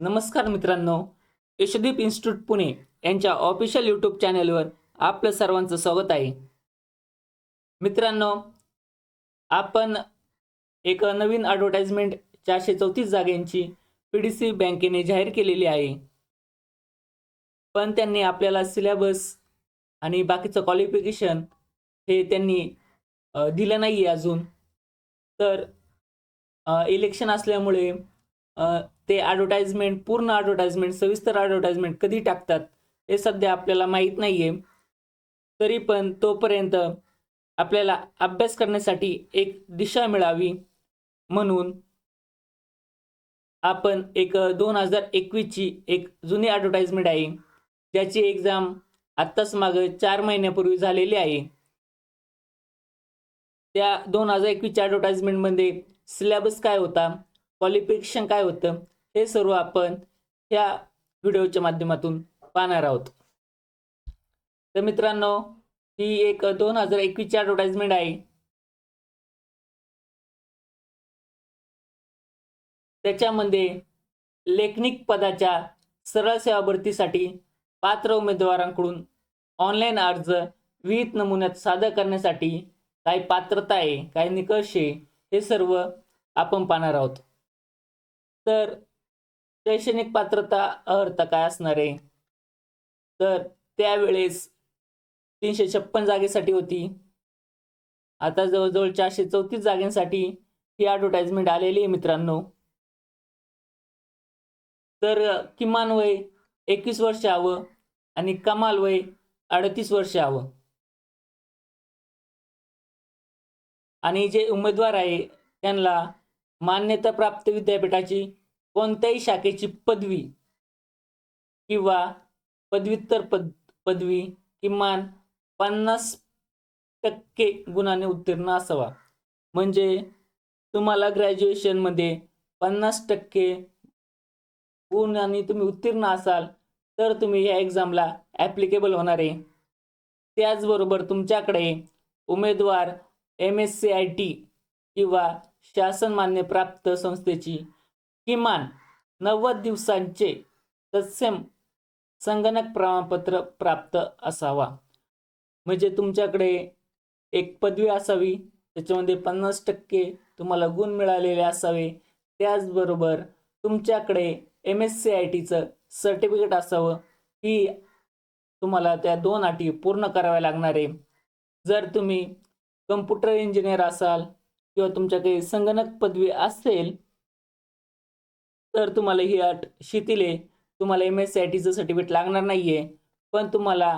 नमस्कार मित्रांनो यशदीप इन्स्टिट्यूट पुणे यांच्या ऑफिशियल यूट्यूब चॅनलवर आपलं सर्वांचं स्वागत आहे. मित्रांनो आपण एक नवीन ॲडव्हर्टाइजमेंट चारशे चौतीस जागेंची पी डी सी बँकेने जाहीर केलेली आहे. पण त्यांनी आपल्याला सिलेबस आणि बाकीचं क्वालिफिकेशन हे त्यांनी दिलं नाही आहे अजून. तर इलेक्शन असल्यामुळे ते ॲडव्हर्टाइजमेंट पूर्ण ॲडव्हर्टाइजमेंट सविस्तर ॲडव्हर्टाइजमेंट कधी टाकतात हे सध्या आपल्याला माहीत नाही आहे तरी पण तोपर्यंत आपल्याला अभ्यास करण्यासाठी एक दिशा मिळावी म्हणून आपण एक दोन हजार एकवीसची एक जुनी ॲडव्हर्टाइजमेंट आहे ज्याची एक्झाम आत्ताच मागं चार महिन्यापूर्वी झालेली आहे. त्या दोन हजार एकवीसच्या ॲडव्हर्टाइजमेंटमध्ये सिलेबस काय होता? क्वालिफिकेशन काय होतं हे सर्व आपण ह्या व्हिडिओच्या माध्यमातून पाहणार आहोत. तर मित्रांनो ही एक दोन हजार एकवीसची ॲडव्हर्टाइजमेंट आहे. त्याच्यामध्ये लेखनिक पदाच्या सरळ सेवा भरतीसाठी पात्र उमेदवारांकडून ऑनलाईन अर्ज विहित नमुन्यात सादर करण्यासाठी काही पात्रता आहे काही निकष आहे हे सर्व आपण पाहणार आहोत. तर शैक्षणिक पात्रता अर्थ काय असणार आहे? तर त्यावेळेस तीनशे छप्पन जागेसाठी होती. आता जवळजवळ चारशे चौतीस जागेसाठी ही ॲडव्हर्टाईजमेंट आलेली आहे मित्रांनो. तर किमान वय एकवीस वर्ष हवं आणि कमाल वय अडतीस वर्ष हवं. आणि जे उमेदवार आहे त्यांना मान्यताप्राप्त विद्यापीठाची कोणत्याही शाखेची पदवी किंवा पदव्युत्तर पद पदवी किमान पन्नास टक्के गुणाने उत्तीर्ण असावा. म्हणजे तुम्हाला ग्रॅज्युएशनमध्ये पन्नास टक्के गुणांनी तुम्ही उत्तीर्ण असाल तर तुम्ही या एक्झामला ॲप्लिकेबल होणार आहे. त्याचबरोबर तुमच्याकडे उमेदवार M S C I T किंवा शासन मान्य प्राप्त संस्थेची किमान नव्वद दिवसांचे तत्सम संगणक प्रमाणपत्र प्राप्त असावा. म्हणजे तुमच्याकडे एक पदवी असावी त्याच्यामध्ये पन्नास टक्के तुम्हाला गुण मिळालेले असावे. त्याचबरोबर तुमच्याकडे एम एस सी आय टीचं सर्टिफिकेट असावं ही तुम्हाला त्या दोन अटी पूर्ण कराव्या लागणार आहे. जर तुम्ही कम्प्युटर इंजिनियर असाल किंवा तुमच्याकडे संगणक पदवी असेल तर तुम्हाला ही अट शिथिल आहे. तुम्हाला एम एस सी आय टीचं सर्टिफिकेट लागणार नाही आहे पण तुम्हाला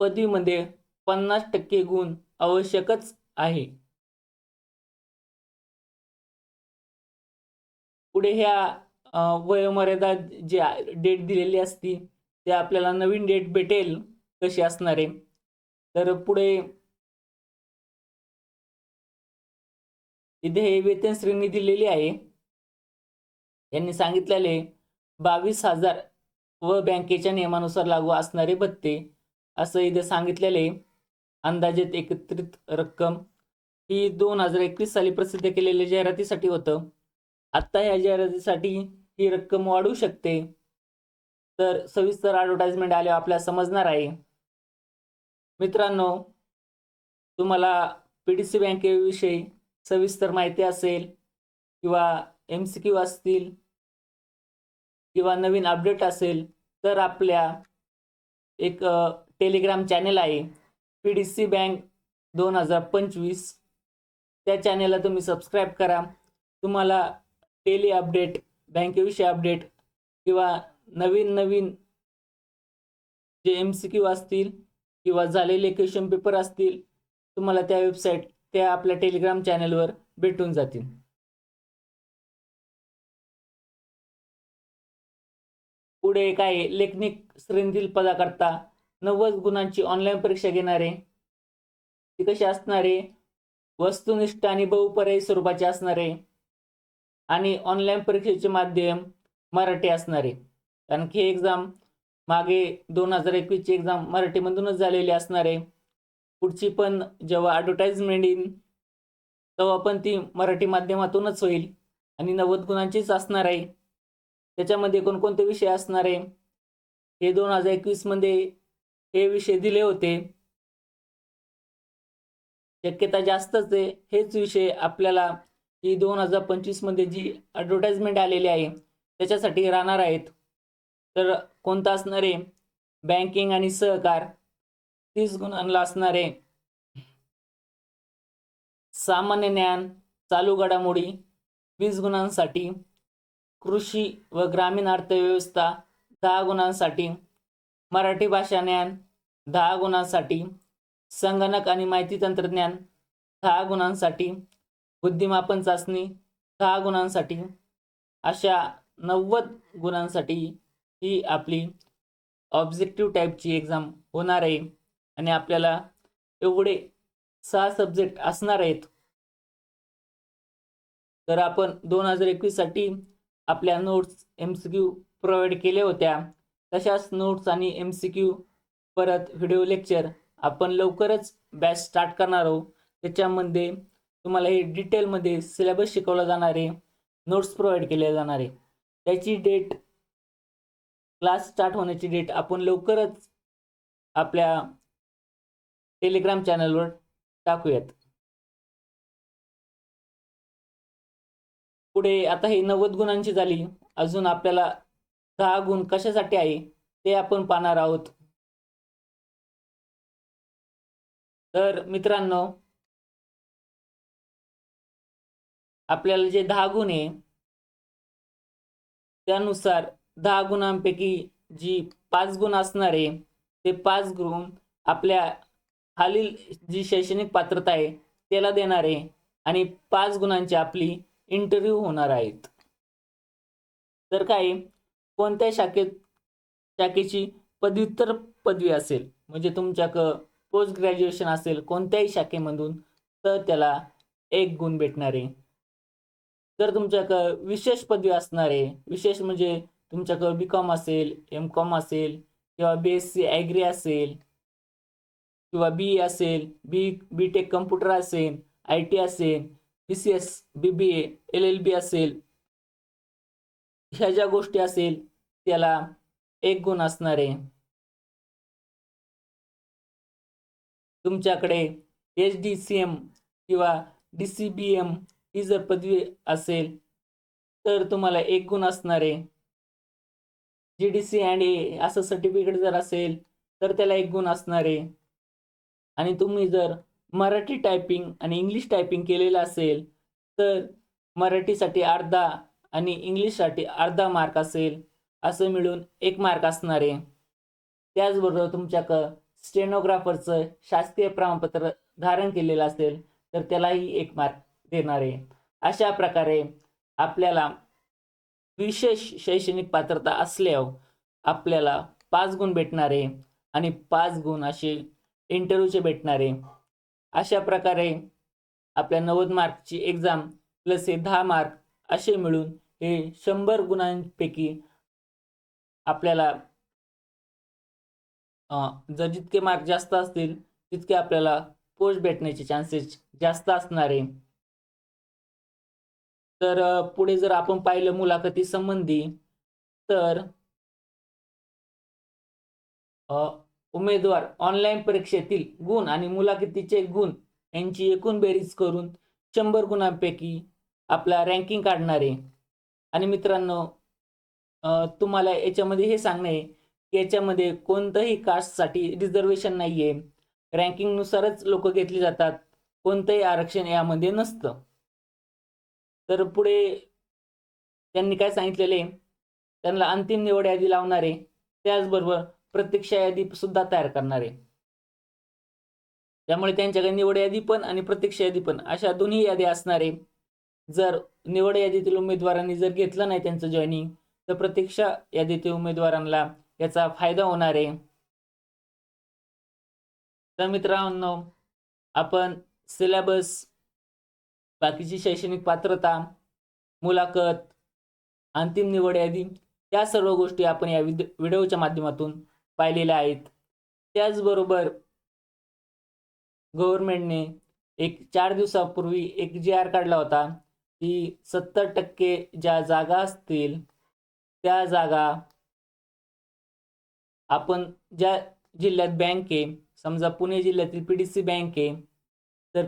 पदवीमध्ये पन्नास टक्के गुण आवश्यकच आहे. पुढे ह्या वयोमर्यादा ज्या डेट दिलेली असती ते आपल्याला नवीन डेट भेटेल कशी असणार आहे? तर पुढे इथे हे वेतन श्रेणी दिलेली आहे. यांनी सांगितलेले बावीस हजार व बँकेच्या नियमानुसार लागू असणारे भत्ते. असं इथे सांगितलेले अंदाजित एकत्रित रक्कम ही दोन हजार एकवीस साली प्रसिद्ध केलेल्या जाहिरातीसाठी होतं. आत्ता या जाहिरातीसाठी ही रक्कम वाढू शकते. तर सविस्तर ॲडव्हर्टाइजमेंट आल्यावर आपल्याला समजणार आहे. मित्रांनो तुम्हाला पी डी सी बँकेविषयी सविस्तर माहिती असेल किंवा एम सी क्यू असतील किंवा नवीन अपडेट असेल तर आपल्या एक टेलिग्राम चॅनेल आहे. पी डी सी बँक दोन हजार पंचवीस. त्या चॅनेलला तुम्ही सबस्क्राईब करा. तुम्हाला डेली अपडेट बँकेविषयी अपडेट किंवा नवीन नवीन जे एम सी क्यू असतील किंवा झालेले क्वेश्चन पेपर असतील तुम्हाला त्या वेबसाईट त्या आपल्या टेलिग्राम चॅनलवर भेटून जातील. पुढे काय लेखनिक श्रेणीतील पदाकरता नव्वद गुणांची ऑनलाईन परीक्षा घेणारे ती कशी असणारे? वस्तुनिष्ठ आणि बहुपर्यायी स्वरूपाचे असणारे आणि ऑनलाईन परीक्षेचे माध्यम मराठी असणारे. कारण की एक्झाम मागे दोन हजार एकवीसची एक्झाम मराठीमधूनच झालेली असणार. आहे पुढची पण जेव्हा ॲडव्हर्टाइजमेंट येईल तेव्हा पण ती मराठी माध्यमातूनच होईल. आणि नव्वद गुणांचीच असणार आहे. त्याच्यामध्ये कोणकोणते विषय असणार आहे? हे दोन हजार एकवीसमध्ये हे विषय दिले होते. शक्यता जास्तच आहे. हेच विषय आपल्याला ही दोन हजार पंचवीसमध्ये जी ॲडव्हर्टाइजमेंट आलेली आहे त्याच्यासाठी राहणार आहेत. तर कोणता असणार आहे? बँकिंग आणि सहकार. तीस गुणांना असणारे सामान्य ज्ञान चालू घडामोडी वीस गुणांसाठी. कृषी व ग्रामीण अर्थव्यवस्था दहा गुणांसाठी. मराठी भाषा ज्ञान दहा गुणांसाठी. संगणक आणि माहिती तंत्रज्ञान दहा गुणांसाठी. बुद्धिमापन चाचणी दहा गुणांसाठी. अशा नव्वद गुणांसाठी ही आपली ऑब्जेक्टिव्ह टाईपची एक्झाम होणार आहे. आणि आपल्याला एवढे सहा सब्जेक्ट असणार आहेत. तर आपण दोन हजार एकवीससाठी आपल्या notes M C Q provide केल्या होत्या. तशाच नोट्स आणि एम सी क्यू परत व्हिडिओ लेक्चर आपण लवकरच बॅच स्टार्ट करणार आहोत. त्याच्यामध्ये तुम्हाला हे डिटेलमध्ये सिलेबस शिकवला जाणार आहे. नोट्स प्रोव्हाइड केले जाणार आहे. त्याची डेट क्लास स्टार्ट होण्याची डेट आपण लवकरच आपल्या टेलिग्राम चॅनलवर टाकूयात. पुढे आता हे नव्वद गुणांची झाली. अजून आपल्याला दहा गुण कशासाठी आहे ते आपण पाहणार आहोत. तर मित्रांनो आपल्याला जे दहा गुण आहे त्यानुसार दहा गुणांपैकी जी पाच गुण असणार आहे ते पाच गुण आपल्या खालील जी शैक्षणिक पात्रता आहे त्याला देणार आहे. आणि पाच गुणांची आपली इंटरव्ह्यू होणार आहेत. तर काय कोणत्या शाखेत शाखेची पदव्युत्तर पदवी असेल? म्हणजे तुमच्याक पोस्ट ग्रॅज्युएशन असेल कोणत्याही शाखेमधून तर त्याला एक गुण भेटणार आहे. जर तुमच्याक विशेष पदवी असणार आहे विशेष म्हणजे तुमच्याकडं बी कॉम असेल एम कॉम असेल किंवा बी एस सी ॲग्री असेल किंवा बी असेल बी बी टेक कम्प्युटर असेल आय टी असेल B C S B B L L B असेल ह्या ज्या गोष्टी असेल त्याला एक गुण असणार आहे. तुमच्याकडे एच डी सी एम किंवा डी सी बी एम ही जर पदवी असेल तर तुम्हाला एक गुण असणार आहे. G D C and A असं सर्टिफिकेट जर असेल तर त्याला एक गुण असणार आहे. आणि तुम्ही जर मराठी टायपिंग आणि इंग्लिश टायपिंग केलेलं असेल तर मराठीसाठी अर्धा आणि इंग्लिशसाठी अर्धा मार्क असेल असं मिळून एक मार्क असणार आहे. त्याचबरोबर तुमच्याकडं स्टेनोग्राफरचं शासकीय प्रमाणपत्र धारण केलेलं असेल तर त्यालाही एक मार्क देणार आहे. अशा प्रकारे आपल्याला विशेष शैक्षणिक पात्रता असल्यावर आपल्याला पाच गुण भेटणार आहे. आणि पाच गुण असे इंटरव्ह्यूचे भेटणारे. अशा प्रकारे आपल्या नव्वद मार्कची एक्झाम प्लस हे दहा मार्क असे मिळून हे शंभर गुणांपैकी आपल्याला जर जितके मार्क जास्त असतील तितके आपल्याला पोस्ट भेटण्याचे चान्सेस जास्त असणार. आहे तर पुढे जर आपण पाहिलं मुलाखती संबंधी तर उमेदवार ऑनलाईन परीक्षेतील गुण आणि मुलाखतीचे गुण यांची एकूण बेरीज करून शंभर गुणांपैकी आपला रँकिंग काढणार. आहे आणि मित्रांनो तुम्हाला याच्यामध्ये हे सांगणं आहे की याच्यामध्ये कोणतंही कास्टसाठी रिझर्वेशन नाही आहे रँकिंगनुसारच लोक घेतली जातात. कोणतंही आरक्षण यामध्ये नसतं. तर पुढे त्यांनी काय सांगितलेले त्यांना अंतिम निवड यादी लावणारे त्याचबरोबर प्रत्यक्षा यादी सुद्धा तयार करणार. आहे त्यामुळे त्यांच्याकडे निवड यादी पण आणि प्रतीक्षा यादी पण अशा दोन्ही यादी असणार. आहे जर निवड यादीतील उमेदवारांनी जर घेतलं नाही त्यांचं जॉईनिंग तर प्रत्यक्ष यादीतील उमेदवारांना याचा फायदा होणार आहे. तर मित्रांनो आपण सिलेबस बाकीची शैक्षणिक पात्रता मुलाखत अंतिम निवड यादी या सर्व गोष्टी आपण या व्हिडिओच्या माध्यमातून पाहिलेल्या आहेत. त्याचबरोबर गव्हर्नमेंटने एक चार दिवसापूर्वी एक जी आर काढला होता की सत्तर टक्के ज्या जागा असतील त्या जागा आपण ज्या जिल्ह्यात बँक आहे समजा पुणे जिल्ह्यातील पी डी सी बँक आहे तर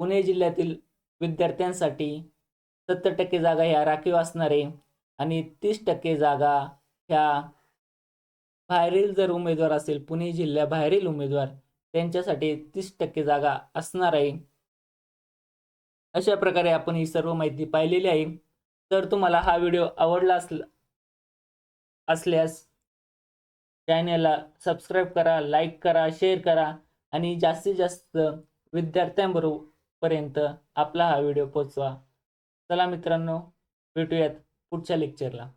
पुणे जिल्ह्यातील विद्यार्थ्यांसाठी सत्तर टक्के जागा ह्या राखीव असणार आहे आणि तीस टक्के जागा ह्या बाहेरील जर उमेदवार असेल पुणे जिल्ह्याबाहेरील उमेदवार त्यांच्यासाठी तीस टक्के जागा असणार आहे. अशा प्रकारे आपण ही सर्व माहिती पाहिलेली आहे. तर तुम्हाला हा व्हिडिओ आवडला असला असल्यास चॅनलला सबस्क्राईब करा लाईक करा शेअर करा आणि जास्तीत जास्त विद्यार्थ्यांबरोबर पर्यंत आपला हा व्हिडिओ पोचवा चला मित्रांनो भेटूयात पुढच्या लेक्चरला.